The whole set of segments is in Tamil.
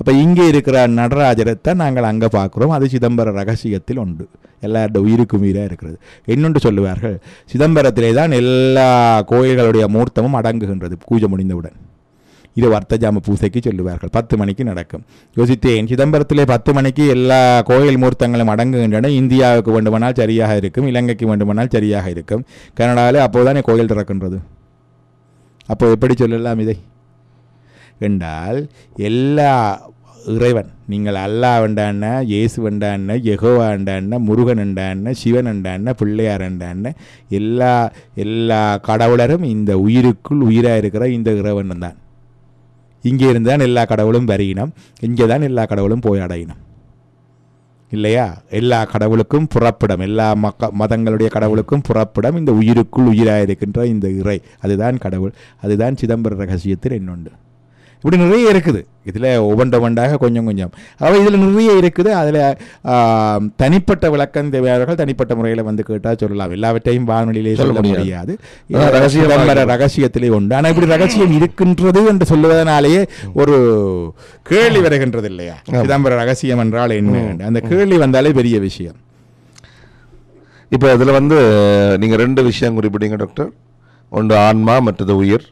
அப்போ இங்கே இருக்கிற நடராஜரத்தை நாங்கள் அங்கே பார்க்குறோம். அது சிதம்பர ரகசியத்தில் உண்டு. எல்லாரோட உயிருக்கும் உயிராக இருக்கிறது. இன்னொன்று சொல்லுவார்கள் சிதம்பரத்திலே தான் எல்லா கோயில்களுடைய மூர்த்தமும் அடங்குகின்றது. பூஜை முடிந்தவுடன். இது வர்த்தஜாம பூசைக்கு சொல்லுவார்கள். பத்து மணிக்கு நடக்கும். யோசித்தேன் சிதம்பரத்திலே பத்து மணிக்கு எல்லா கோயில் மூர்த்தங்களும் அடங்குகின்றன. இந்தியாவுக்கு வேண்டுமானால் சரியாக இருக்கும். இலங்கைக்கு வேண்டுமானால் சரியாக இருக்கும். கனடாவில் அப்போதானே கோயில் திறக்கின்றது. அப்போ எப்படி சொல்லலாம் இதை? என்றால் எல்லா இறைவன் நீங்கள் அல்லா வேண்டான இயேசு வேண்டான யெகோவா வேண்டான முருகன் வேண்டான சிவன் வேண்டான பிள்ளையார் வேண்டான எல்லா எல்லா கடவுளரும் இந்த உயிருக்குள் உயிராக இருக்கிற இந்த இறைவன் தான். இங்கே இருந்தான் எல்லா கடவுளும் வரையினம் இங்கே தான் எல்லா கடவுளும் போய் அடையினம். இல்லையா? எல்லா கடவுளுக்கும் புறப்படம் எல்லா மக்க மதங்களுடைய கடவுளுக்கும் புறப்படம் இந்த உயிருக்குள் உயிராக இருக்கின்ற இந்த இறை. அதுதான் கடவுள் அதுதான் சிதம்பர ரகசியத்தில் இன்னொன்று இப்படி நிறைய இருக்குது. இதில் ஒவ்வொன்ற ஒன்றாக கொஞ்சம் கொஞ்சம். அவை இதில் நிறைய இருக்குது. அதில் தனிப்பட்ட விளக்கம் தேவையாளர்கள் தனிப்பட்ட முறையில் வந்து கேட்டால் சொல்லலாம். எல்லாவற்றையும் வானொலியிலே சொல்ல முடியாது. சிதம்பர ரகசியத்திலே உண்டு. ஆனால் இப்படி ரகசியம் இருக்கின்றது என்று சொல்லுவதனாலேயே ஒரு கேள்வி வருகின்றது இல்லையா சிதம்பர ரகசியம் என்றால் என்ன? அந்த கேள்வி வந்தாலே பெரிய விஷயம். இப்போ இதில் வந்து நீங்கள் ரெண்டு விஷயம் குறிப்பிட்டீங்க டாக்டர். ஒன்று ஆன்மா மற்றது உயிர்.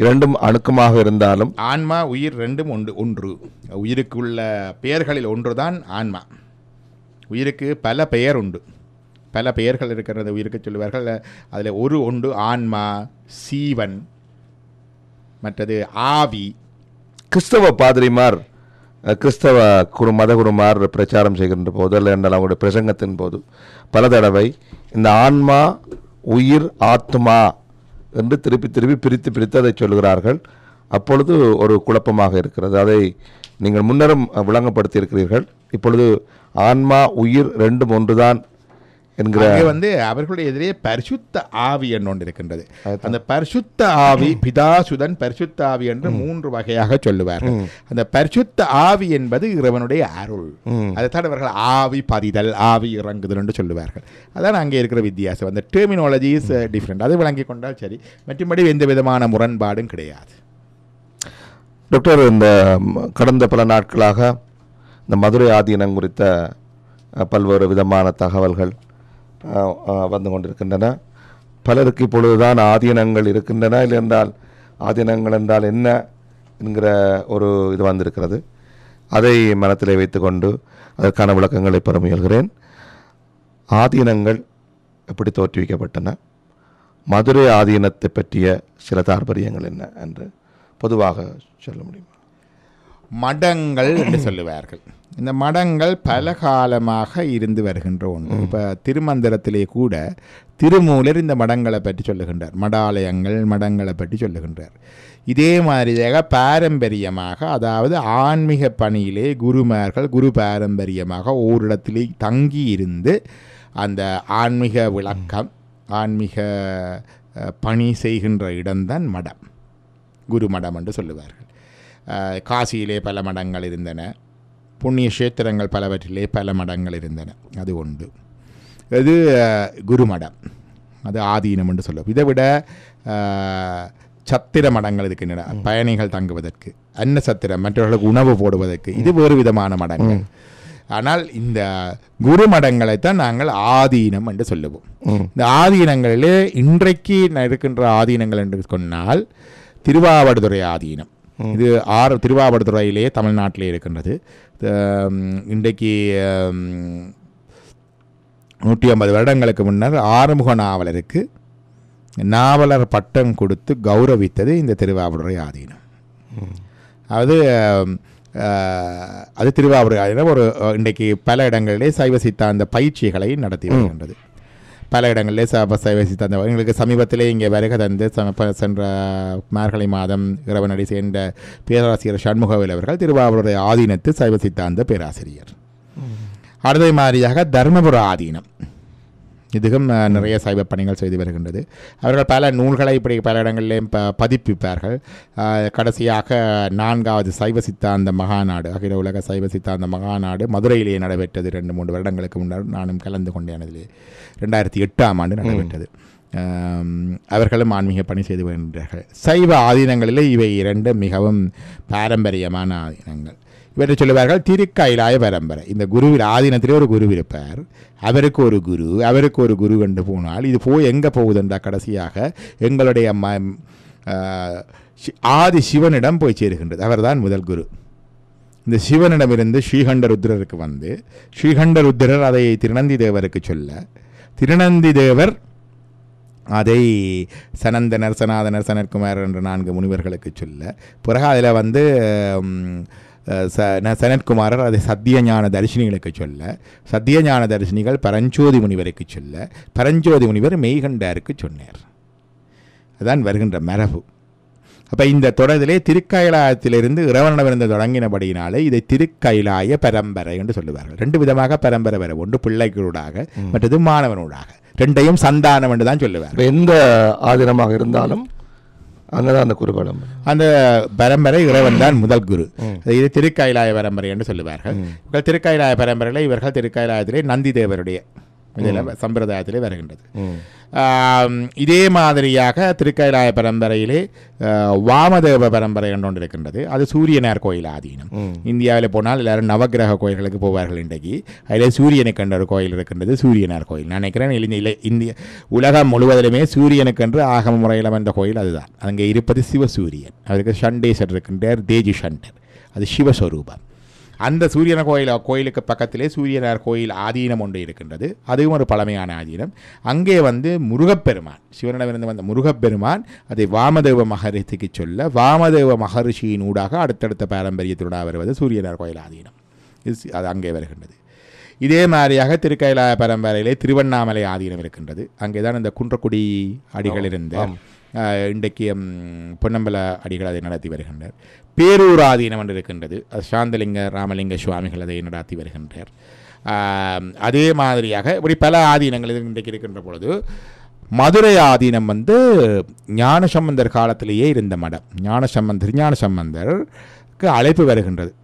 இரண்டும் அணுக்கமாக இருந்தாலும் ஆன்மா உயிர் ரெண்டும் ஒன்று ஒன்று. உயிருக்குள்ள பெயர்களில் ஒன்றுதான் ஆன்மா. உயிருக்கு பல பெயர் உண்டு. பல பெயர்கள் இருக்கிறது உயிருக்கு சொல்லுவார்கள். அதில் ஒரு உண்டு ஆன்மா சீவன் மற்றது ஆவி. கிறிஸ்தவ பாதிரிமார் கிறிஸ்தவ குரு மதகுருமார் பிரச்சாரம் செய்கின்ற போது அல்ல என்றால் அவங்களுடைய பிரசங்கத்தின் போது பல தடவை இந்த ஆன்மா உயிர் ஆத்மா என்று திருப்பி திருப்பி பிரித்து பிரித்து அதை சொல்கிறார்கள் அப்பொழுது ஒரு குழப்பமாக இருக்கிறது. அதை நீங்கள் முன்னரும் விளங்கப்படுத்தியிருக்கிறீர்கள். விளங்கப்படுத்தி இருக்கிறீர்கள் இப்பொழுது ஆன்மா உயிர் ரெண்டும் ஒன்றுதான். என்கிற வந்து அவர்களுடைய எதிரே பரிசுத்த ஆவி என்று ஒன்று இருக்கின்றது. அந்த பரிசுத்த ஆவி பிதாசுதன் பரிசுத்த ஆவி என்று மூன்று வகையாக சொல்லுவார்கள். அந்த பரிசுத்த ஆவி என்பது இறைவனுடைய அருள். அதைத்தான் அவர்கள் ஆவி பதிதல் ஆவி இறங்குதல் என்று சொல்லுவார்கள். அதான் அங்கே இருக்கிற வித்தியாசம். அந்த டெர்மினாலஜி இஸ் டிஃப்ரெண்ட் அது விளங்கி கொண்டால் சரி. மற்றபடி எந்த விதமான முரண்பாடும் கிடையாது. டாக்டர் இந்த கடந்த பல நாட்களாக இந்த மதுரை ஆதீனம் குறித்த பல்வேறு விதமான தகவல்கள் வந்து கொண்டிருக்கின்றன. பலருக்கு இப்பொழுதுதான் ஆதீனங்கள் இருக்கின்றன. இல்லை என்றால் ஆதீனங்கள் என்றால் என்ன என்கிற ஒரு இது வந்திருக்கிறது. அதை மனத்திலே வைத்துக்கொண்டு அதற்கான விளக்கங்களை பெற முயல்கிறேன். ஆதீனங்கள் எப்படி தோற்றுவிக்கப்பட்டன? மதுரை ஆதீனத்தை பற்றிய சில தாற்பரியங்கள் என்ன என்று பொதுவாக சொல்ல முடியும்? மடங்கள் என்று சொல்லுவார்கள். இந்த மடங்கள் பல காலமாக இருந்து வருகின்ற ஒன்று. இப்போ திருமந்திரத்திலே கூட திருமூலர் இந்த மடங்களை பற்றி சொல்லுகின்றார். மடாலயங்கள் மடங்களை பற்றி சொல்லுகின்றார். இதே மாதிரியாக பாரம்பரியமாக அதாவது ஆன்மீக பணியிலே குருமார்கள் குரு பாரம்பரியமாக ஓரிடத்திலே தங்கி இருந்து அந்த ஆன்மீக விளக்கம் ஆன்மீக பணி செய்கின்ற இடம்தான் மடம். குருமடம் என்று சொல்லுவார்கள். காசியிலே பல மடங்கள் இருந்தன. புண்ணிய கஷேத்திரங்கள் பலவற்றிலே பல மடங்கள் இருந்தன. அது உண்டு. இது குருமடம். அது ஆதீனம் என்று சொல்லுவோம். இதை விட சத்திர மடங்கள் இருக்கின்றன பயணிகள் தங்குவதற்கு அன்ன சத்திரம் மற்றவர்களுக்கு உணவு போடுவதற்கு இது வேறு விதமான மடங்கள். ஆனால் இந்த குரு மடங்களைத்தான் நாங்கள் ஆதீனம் என்று சொல்லுவோம். இந்த ஆதீனங்களிலே இன்றைக்கு இருக்கின்ற ஆதீனங்கள் என்று சொன்னால் திருவாவடுதுறை ஆதீனம். இது ஆறு திருவாவடுதுறையிலே தமிழ்நாட்டிலே இருக்கின்றது. இன்றைக்கு நூற்றி ஐம்பது வருடங்களுக்கு முன்னர் ஆறுமுக நாவலருக்கு நாவலர் பட்டம் கொடுத்து கௌரவித்தது இந்த திருவாவடுதுறை ஆதீனம். அது அது திருவாவூர் ஆதீனம் ஒரு இன்றைக்கு பல இடங்களிலே சைவ சித்தாந்த பயிற்சிகளை நடத்தி வருகின்றது. பல இடங்களிலே சைவ சித்தாந்த எங்களுக்கு சமீபத்திலே இங்கே வருகை தந்து சென்ற மார்கழி மாதம் இரவனடி சேர்ந்த பேராசிரியர் சண்முகவேல் அவர்கள் திருவாவூருடைய ஆதீனத்து சைவ சித்தாந்த பேராசிரியர். அடுத்த மாதிரியாக தர்மபுர ஆதீனம். அஹ், நிறைய சைவ பணிகள் செய்து வருகின்றது. அவர்கள் பல நூல்களை இப்படி பல இடங்களிலேயும் ப பதிப்பிப்பார்கள். கடைசியாக நான்காவது சைவ சித்தாந்த மகாநாடு அகில உலக சைவ சித்தாந்த மகாநாடு மதுரையிலேயே நடைபெற்றது ரெண்டு மூன்று வருடங்களுக்கு முன்னர். நானும் கலந்து கொண்டேன் அதிலே. ரெண்டாயிரத்தி எட்டாம் ஆண்டு நடைபெற்றது. அவர்களும் ஆன்மீக பணி செய்து வருகின்றார்கள். சைவ ஆதீனங்களிலே இவை இரண்டு மிகவும் பாரம்பரியமான ஆதீனங்கள். இவற்றை சொல்லுவார்கள் திருக்கைலாய பரம்பரை. இந்த குருவில் ஆதீனத்திலே ஒரு குரு இருப்பார். அவருக்கு ஒரு குரு அவருக்கு ஒரு குரு என்று போனால் இது போய் எங்கே போகுதுன்றா கடைசியாக? எங்களுடைய ம ஆதி சிவனிடம் போய் சேருகின்றது. அவர்தான் முதல் குரு. இந்த சிவனிடமிருந்து ஸ்ரீகண்ட ருத்ரருக்கு வந்து ஸ்ரீகண்ட ருத்ரர் அதை திருநந்தி தேவருக்கு சொல்ல திருநந்தி தேவர் அதை சனந்தனர் சனாதனர் சனற்குமார் என்ற நான்கு முனிவர்களுக்கு சொல்ல பிறகு அதில் வந்து ச ந- சனற்குமாரர் அதை சத்தியஞான தரிசினிகளுக்கு சொல்ல சத்தியஞான தரிசினிகள் பரஞ்சோதி முனிவருக்கு சொல்ல பரஞ்சோதி முனிவர் மெய்கண்டாருக்கு சொன்னார். அதான் வருகின்ற மரபு. அப்போ இந்த தொடரிலே திருக்கைலாயத்திலிருந்து இறைவனிடமிருந்து தொடங்கினபடியினாலே இதை திருக்கைலாய பரம்பரை என்று சொல்லுவார்கள். ரெண்டு விதமாக பரம்பரை வர ஒன்று பிள்ளைகளூடாக மற்றது மாணவனூடாக. ரெண்டையும் சந்தானம் என்று தான் சொல்லுவார் எந்த ஆதீனமாக இருந்தாலும் அங்கதான் அந்த குருபலம் அந்த பரம்பரை இறைவன் தான் முதல் குரு. இது திருக்கைலாய பரம்பரை என்று சொல்லுவார்கள். திருக்கைலாய பரம்பரையில் இவர்கள் திருக்கைலாயத்திலே நந்தி தேவருடைய இதில் சம்பிரதாயத்திலே வருகின்றது. இதே மாதிரியாக திருக்கைலாய பரம்பரையிலே வாமதேவ பரம்பரை என்று இருக்கின்றது அது சூரியனார் கோயில் ஆதீனம். இந்தியாவில் போனால் எல்லாரும் நவக்கிரக கோயில்களுக்கு போவார்கள் இன்றைக்கு. அதில் சூரியனுக்கென்ற ஒரு கோயில் இருக்கின்றது சூரியனார் கோயில். நான் நினைக்கிறேன் இலி- இல- இந்திய உலகம் முழுவதிலுமே சூரியனுக்கென்று ஆகம முறையில் வந்த கோயில் அதுதான். அங்கே இருப்பது சிவசூரியன். அவருக்கு சண்டேசர் இருக்கின்றார் தேஜி சண்டர். அது சிவஸ்வரூபம். அந்த சூரியன கோயில் கோயிலுக்கு பக்கத்திலே சூரியனார் கோயில் ஆதீனம் ஒன்று இருக்கின்றது. அதுவும் ஒரு பழமையான ஆதீனம். அங்கே வந்து முருகப்பெருமான் சிவனிடமிருந்து வந்த முருகப்பெருமான் அதை வாமதேவ மகரிஷிக்கு சொல்ல வாமதேவ மகரிஷியின் ஊடாக அடுத்தடுத்த பாரம்பரியத்தினூடாக வருவது சூரியனார் கோயில் ஆதீனம். இது அது அங்கே வருகின்றது. இதே மாதிரியாக திருக்கைலாய பரம்பரையிலே திருவண்ணாமலை ஆதீனம் இருக்கின்றது. அங்கே தான் இந்த குன்றக்குடி அடிகள் இருந்த இன்றைக்கு பொன்னம்பல அடிகள் அதை நடத்தி வருகின்றார். பேரூர் ஆதீனம் என்று இருக்கின்றது. அது சாந்தலிங்க ராமலிங்க சுவாமிகள் அதை நடத்தி வருகின்றார். அதே மாதிரியாக இப்படி பல ஆதீனங்கள் இன்றைக்கு இருக்கின்ற பொழுது மதுரை ஆதீனம் வந்து ஞானசம்பந்தர் காலத்திலேயே இருந்த மடம். ஞானசம்பந்தர் ஞானசம்பந்தருக்கு அழைப்பு வருகின்றது.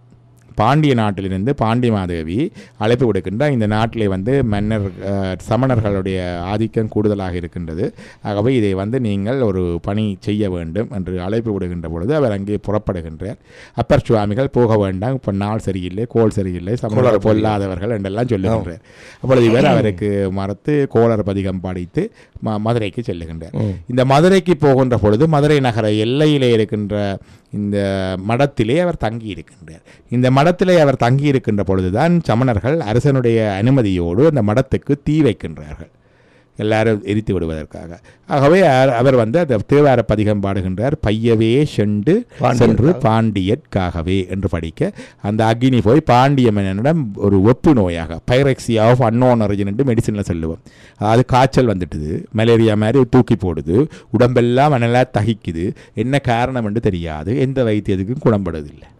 பாண்டிய நாட்டிலிருந்து பாண்டி மாதேவி அழைப்பு விடுக்கின்றார் இந்த நாட்டிலே வந்து மன்னர் சமணர்களுடைய ஆதிக்கம் கூடுதலாக இருக்கின்றது. ஆகவே இதை வந்து நீங்கள் ஒரு பணி செய்ய வேண்டும் என்று அழைப்பு விடுகின்ற பொழுது அவர் அங்கே புறப்படுகின்றார். அப்பர் சுவாமிகள் போக வேண்டாம் இப்போ நாள் சரியில்லை கோல் சரியில்லை சமணர் பொல்லாதவர்கள் என்றெல்லாம் சொல்லுகின்றார். அப்பொழுது இவர் அவருக்கு மறுத்து கோளர் பதிகம் படித்து ம மதுரைக்கு செல்லுகின்றார். இந்த மதுரைக்கு போகின்ற பொழுது மதுரை நகர எல்லையிலே இருக்கின்ற இந்த மடத்திலே அவர் தங்கி இருக்கின்றார் இந்த மடத்திலே அவர் தங்கி இருக்கின்ற பொழுதுதான் சமணர்கள் அரசனுடைய அனுமதியோடு அந்த மடத்துக்கு தீ வைக்கின்றார்கள். எல்லாரும் எரித்து விடுவதற்காக. ஆகவே அவர்- வந்து அந்த தேவார பதிகம் பாடுகின்றார் பையவே சென்று சென்று பாண்டியற்காகவே என்று படிக்க. அந்த அக்னி போய் பாண்டிய மன்னனிடம் ஒரு ஒப்பு நோயாக பைரக்சியா ஆஃப் அன்னோன் ஒரிஜின் என்று மெடிசனில் சொல்லுவோம். அதாவது காய்ச்சல் வந்துட்டுது மலேரியா மாதிரி தூக்கி போடுது உடம்பெல்லாம் நல்லா தகிக்குது என்ன காரணம் என்று தெரியாது எந்த வைத்தியத்துக்கும் குணப்படுவதில்லை.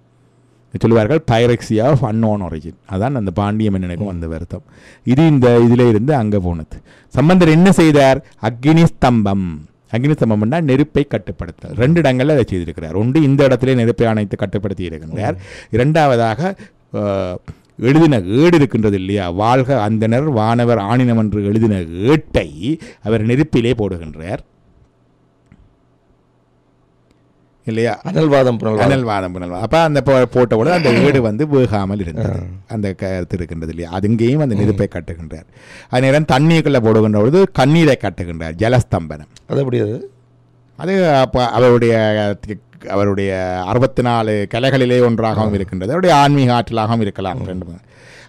சொல்லுவார்கள் பைரக்சியா ஆஃப் அன்னோன் ஒரிஜின் அதான் அந்த பாண்டியம் நினைக்கும் வந்த வருத்தம். இது இந்த இதில் இருந்து அங்கே போனது. சம்பந்தர் என்ன செய்தார்? அக்னி ஸ்தம்பம். அக்னி ஸ்தம்பம்னா நெருப்பை கட்டுப்படுத்தல். ரெண்டு இடங்களில் அதை செய்திருக்கிறார். ஒன்று இந்த இடத்துல நெருப்பை அணைத்து கட்டுப்படுத்தி இருக்கின்றார். இரண்டாவதாக எழுதின ஏடு இருக்கின்றது இல்லையா? வாழ்க அந்தனர் வானவர் ஆணினம் என்று எழுதின ஏட்டை அவர் நெருப்பிலே போடுகின்றார். இல்லையா? அனல்வாதம் புனல்வாதம். அனல்வாதம் புனல்வாதம். அப்போ அந்த போ- போட்ட உடனே அந்த வீடு வந்து வேகாமல் இருந்தது. அந்த கருத்து இருக்கின்றது இல்லையா? அது இங்கேயும் அந்த நெருப்பை கட்டுகின்றார். அது நேரம் தண்ணீருக்குள்ள போடுகின்ற பொழுது கண்ணீரை கட்டுகின்றார் ஜலஸ்தம்பனம். அது எப்படி அது? அது அப்போ அவருடைய அவருடைய அறுபத்தி நாலு கலைகளிலே ஒன்றாகவும் இருக்கின்றது. அவருடைய ஆன்மீக ஆற்றலாகவும் இருக்கலாம் ரெண்டு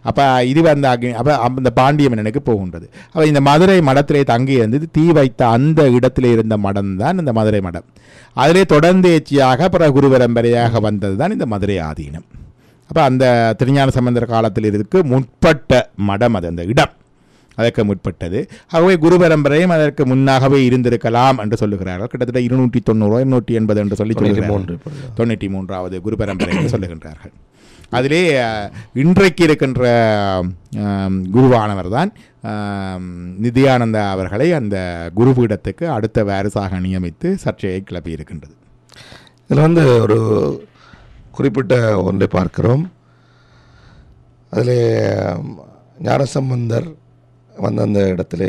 அப்போ இது வந்து அக்னி அப்போ அந்த பாண்டிய மன்னனுக்கு போகின்றது. அப்போ இந்த மதுரை மடத்திலே தங்கி இருந்தது தீ வைத்த அந்த இடத்திலே இருந்த மடம் தான் இந்த மதுரை மடம். அதிலே தொடர்ந்தேச்சியாக பிற குருபரம்பரையாக வந்தது தான் இந்த மதுரை ஆதீனம். அப்போ அந்த திருஞான சம்பந்தர் காலத்தில் இருக்கு முற்பட்ட மடம் அது அந்த இடம். அதற்கு முற்பட்டது. ஆகவே குரு பரம்பரையும் அதற்கு முன்னாகவே இருந்திருக்கலாம் என்று சொல்லுகிறார்கள். கிட்டத்தட்ட இருநூற்றி தொண்ணூறு இருநூற்றி எண்பது என்று சொல்லி சொல்லுகிறார்கள். தொண்ணூற்றி மூன்றாவது குரு பரம்பரை என்று சொல்லுகின்றார்கள். அதிலே இன்றைக்கு இருக்கின்ற குருவானவர் தான் நித்யானந்தா அவர்களை அந்த குருபீடத்துக்கு அடுத்த வாரிசாக நியமித்து சர்ச்சையை கிளப்பி இருக்கின்றது. இதில் வந்து ஒரு குறிப்பிட்ட ஒன்றை பார்க்கிறோம். அதில் ஞானசம்பந்தர் வந்து அந்த இடத்துல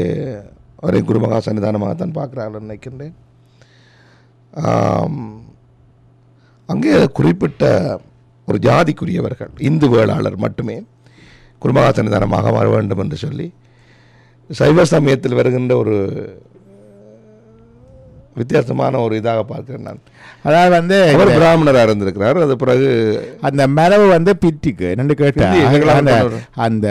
அவரை குருமகா சன்னிதானமாகத்தான் பார்க்குறாங்கன்னு நினைக்கின்றேன் அங்கே குறிப்பிட்ட ஒரு ஜாதிக்குரியவர்கள் இந்து வேளாளர் மட்டுமே குருமகா சன்னிதானமாக வர வேண்டும் என்று சொல்லி சைவ சமயத்தில் வருகின்ற ஒரு வித்தியாசமான ஒரு இதாக பார்க்கிறேன் நான். அதாவது வந்து அவர் பிராமணராக இருந்திருக்கிறார் அது பிறகு அந்த மரபு வந்து பிட்டிக்கு என்னன்னு கேட்டா பிட்டி, இதுக்கெல்லாம் அந்த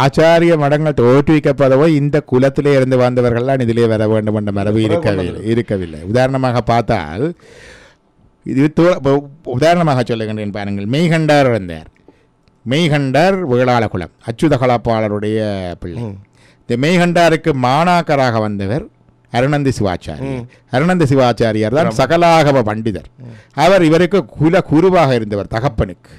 ஆச்சாரிய மடங்கள் தோற்றுவிக்கப்படவோ இந்த குலத்திலே இருந்து வந்தவர்கள்லாம் இதிலே வர வேண்டும் என்ற மரபு இருக்கவில்லை இருக்கவில்லை. உதாரணமாக பார்த்தால் இது உதாரணமாக சொல்லுகின்றேன் பாருங்கள் மெய்கண்டார் இருந்தார். மெய்கண்டார் வேளாள குலம் அச்சுத கலாப்பாளருடைய பிள்ளை இந்த மெய்கண்டாருக்கு மாணாக்கராக வந்தவர் அருணந்தி சிவாச்சாரியார் அருணந்தி சிவாச்சாரியார் தான் சகலாகம பண்டிதர். அவர் இவருக்கு குல குருவாக இருந்தவர் தகப்பனுக்கு.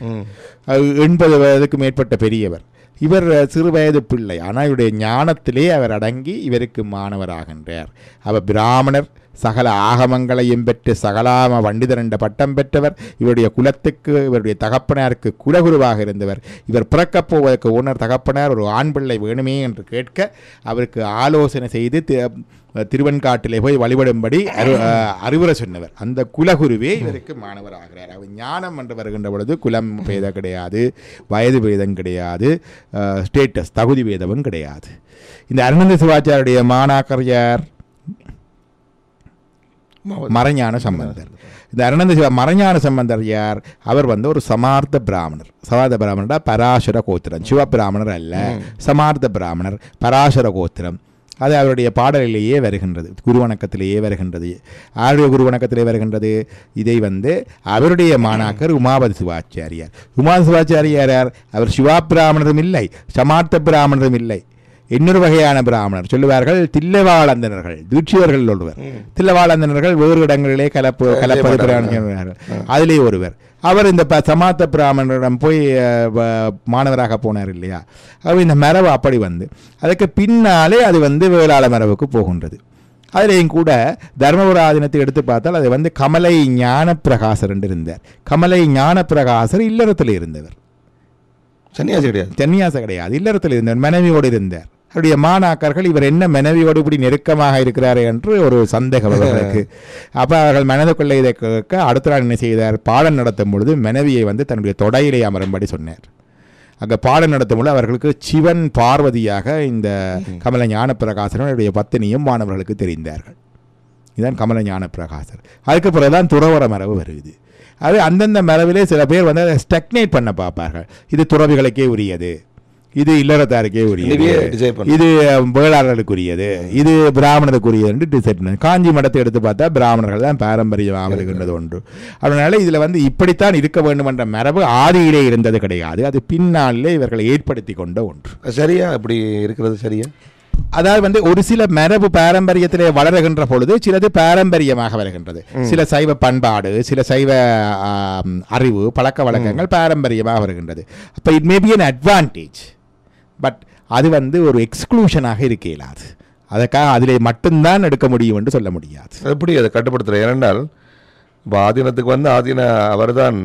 எண்பது வயதுக்கு மேற்பட்ட பெரியவர். இவர் சிறு வயது பிள்ளை. ஆனால் இவருடைய ஞானத்திலே அவர் அடங்கி இவருக்கு மாணவராகின்றார். அவர் பிராமணர் சகல ஆகமங்களையும் பெற்று சகலாம பண்டிதர் என்ற பட்டம் பெற்றவர். இவருடைய குலத்துக்கு இவருடைய தகப்பனாருக்கு குலகுருவாக இருந்தவர். இவர் பிறக்கப் போவதற்கு ஓனர் தகப்பனார் ஒரு ஆண் பிள்ளை வேணுமே என்று கேட்க அவருக்கு ஆலோசனை செய்து திருவெண்காட்டிலே போய் வழிபடும்படி அரு அறிவுரை சொன்னவர். அந்த குலகுருவே இவருக்கு மாணவராகிறார். அவர் ஞானம் என்று வருகின்ற பொழுது குலம் பேதம் கிடையாது வயது பேதம் கிடையாது ஸ்டேட்டஸ் தகுதி பேதமும் கிடையாது. இந்த அருணந்த சிவாச்சாரியுடைய மாணாக்கர் யார்? மறைஞான சம்பந்தர். இந்த அருணந்த சிவா மறைஞான சம்பந்தர் யார்? அவர் வந்து ஒரு சமார்த்த பிராமணர். சமார்த்த பிராமணர்டா பராசர கோத்திரம். சிவ பிராமணர் அல்ல சமார்த்த பிராமணர் பராசர கோத்திரம். அது அவருடைய பாடலிலேயே வருகின்றது குருவணக்கத்திலேயே வருகின்றது. ஆருடைய குருவணக்கத்திலே வருகின்றது? இதை வந்து அவருடைய மாணாக்கர் உமாபதி சிவாச்சாரியார். உமாபதி சிவாச்சாரியார் யார்? அவர் சிவா பிராமணரும் இல்லை சமார்த்த பிராமணரும் இல்லை. இன்னொரு வகையான பிராமணர் சொல்லுவார்கள் தில்லவாளந்தனர்கள் தீட்சிதர்கள் ஒருவர் தில்லவாளந்தனர்கள் வேறு இடங்களிலே கலப்பு கலப்பது பிராமணர்கள் அதிலே ஒருவர். அவர் இந்த ப- சமாத்த பிராமணரிடம் போய் மாணவராக போனார் இல்லையா? அவர் இந்த மரபு அப்படி வந்து அதுக்கு பின்னாலே அது வந்து வேளாள மரபுக்கு போகின்றது. அதிலேயும் கூட தர்மபுராதீனத்தை எடுத்து பார்த்தால் அது வந்து கமலை ஞானப்பிரகாசர் என்று இருந்தார். கமலை ஞானப்பிரகாசர் இல்லறத்தில் இருந்தவர். சன்னியாசி கிடையாது. சன்னியாசம் கிடையாது. இல்லறத்தில் இருந்தவர். மனைவியோடு இருந்தார். அவருடைய மாணாக்கர்கள் இவர் என்ன மனைவியோடு இப்படி நெருக்கமாக இருக்கிறார் என்று ஒரு சந்தேகம் அவர்களுக்கு. அப்போ அவர்கள் மனதுக்குள்ளே இதை கேட்க அடுத்த நாள் என்ன செய்தார்? பாடம் நடத்தும் பொழுது மனைவியை வந்து தன்னுடைய தொடையிலே அமரும்படி சொன்னார். அங்கே பாடம் நடத்தும் பொழுது அவர்களுக்கு சிவன் பார்வதியாக இந்த கமல ஞானப்பிரகாசனுடைய பத்தினியும் மாணவர்களுக்கு தெரிந்தார்கள். இதுதான் கமல ஞானப்பிரகாசர். அதுக்கு பிறகுதான் துறவர மரபு வருது. அது அந்தந்த மரபிலே சில பேர் வந்து அதை ஸ்டக்னேட் பண்ண பார்ப்பார்கள். இது துறவிகளுக்கே உரியது. இது இல்லறத்தாருக்கே உரியது. இது வேளாளர்களுக்குரியது இது பிராமணருக்குரியது என்று டிசைட் பண்ணு. காஞ்சி மடத்தை எடுத்து பார்த்தா பிராமணர்கள் தான் பாரம்பரியமாக இருக்கின்றது ஒன்று. அதனால இதுல வந்து இப்படித்தான் இருக்க வேண்டும் என்ற மரபு ஆதியிலே இருந்தது கிடையாது. அது பின்னாலே இவர்களை ஏற்படுத்தி கொண்ட ஒன்று. சரியா? இப்படி இருக்கிறது சரியா? அதாவது வந்து ஒரு சில மரபு பாரம்பரியத்திலே வளருகின்ற பொழுது சிலது பாரம்பரியமாக வருகின்றது. சில சைவ பண்பாடு சில சைவ அறிவு பழக்க வழக்கங்கள் பாரம்பரியமாக வருகின்றது. அப்போ it may be an advantage but அது வந்து ஒரு எக்ஸ்க்ளூஷனாக இருக்க இயலாது அதற்காக அதிலே மட்டும்தான் எடுக்க முடியும் என்று சொல்ல முடியாது. எப்படி அதை கட்டுப்படுத்துற ஏனென்றால் இப்போ ஆதீனத்துக்கு வந்து ஆதீன அவர்தான்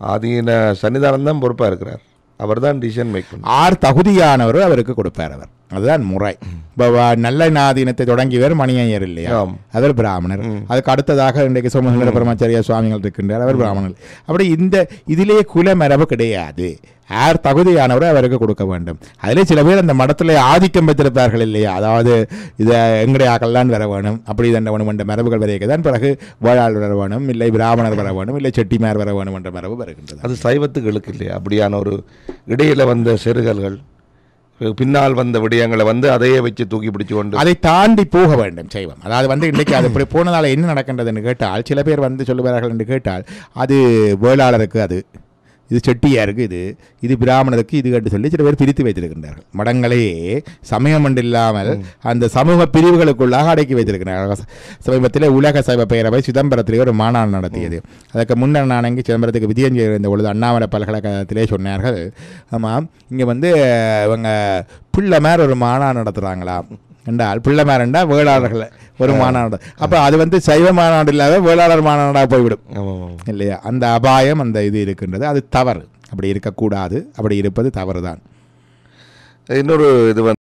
ஆதீன சன்னிதானம் தான் பொறுப்பாக இருக்கிறார். அவர்தான் டிசிஷன் மேக் ஆர் தகுதியானவரோ அவருக்கு கொடுப்பார் அவர். அதுதான் முறை. இப்போ நல்ல நாதீனத்தை தொடங்கியவர் மணியையர் இல்லையா. அவர் பிராமணர். அதுக்கு அடுத்ததாக இன்றைக்கு சோமசுந்தர பரமாச்சாரியா சுவாமிகள் இருக்கின்றார். அவர் பிராமணர். அப்படி இந்த இதிலே குல மரபு கிடையாது. யார் தகுதியானவரோ அவருக்கு கொடுக்க வேண்டும். அதிலே சில பேர் அந்த மடத்தில் ஆதிக்கம் பெற்றிருப்பார்கள் இல்லையா? அதாவது இதை எங்களுடைய ஆக்கள்லாம் வர வேணும். அப்படி தண்ட வேணும் என்ற மரபுகள் வரைக்க தான் பிறகு வேளாள் வர வேணும் இல்லை பிராமணர் வர வேணும் இல்லை செட்டிமார் வர வேணும் என்ற மரபு வருகின்றது. அது சைவத்துக்கு இழுக்கு இல்லையா? அப்படியான ஒரு இடையில வந்த செருகல்கள். பின்னால் வந்த விடயங்களை வந்து அதையே வச்சு தூக்கி பிடிச்சு கொண்டு அதை தாண்டி போக வேண்டும் செய்வம் அதாவது வந்து இன்றைக்கு அது இப்படி போனதால என்ன நடக்கின்றதுன்னு கேட்டால் சில பேர் வந்து சொல்லுவார்கள் என்று கேட்டால் அது வேளாளருக்கு அது இது செட்டியாருக்கு இது. இது பிராமணருக்கு இது என்று சொல்லி சில பேர் பிரித்து வைத்திருக்கின்றார்கள். மடங்களையே சமயம் என்று இல்லாமல் அந்த சமூக பிரிவுகளுக்குள்ளாக அடக்கி வைத்திருக்கிறார்கள் சமீபத்தில் உலக சைவ பேரவை சிதம்பரத்திலே ஒரு மாநாடு நடத்தியது. அதற்கு முன்னர் நான் அங்கே சிதம்பரத்துக்கு விஜயம் செய்ய இருந்த பொழுது அண்ணாமலை பல்கலைக்கழகத்திலே சொன்னார்கள். ஆமாம் இங்கே வந்து இவங்க பிள்ளை மேர் ஒரு மாநாடு நடத்துகிறாங்களாம் என்றால் பிள்ளை மேரண்டா வேளாளர்கள். ஒரு மாநாடு. அப்போ அது வந்து சைவ மாநாடு இல்லாத வேளாளர் மாநாடாக போய்விடும். இல்லையா? அந்த அபாயம் அந்த இது இருக்கின்றது. அது தவறு. அப்படி இருக்கக்கூடாது. அப்படி இருப்பது தவறு தான் இன்னொரு இது வந்து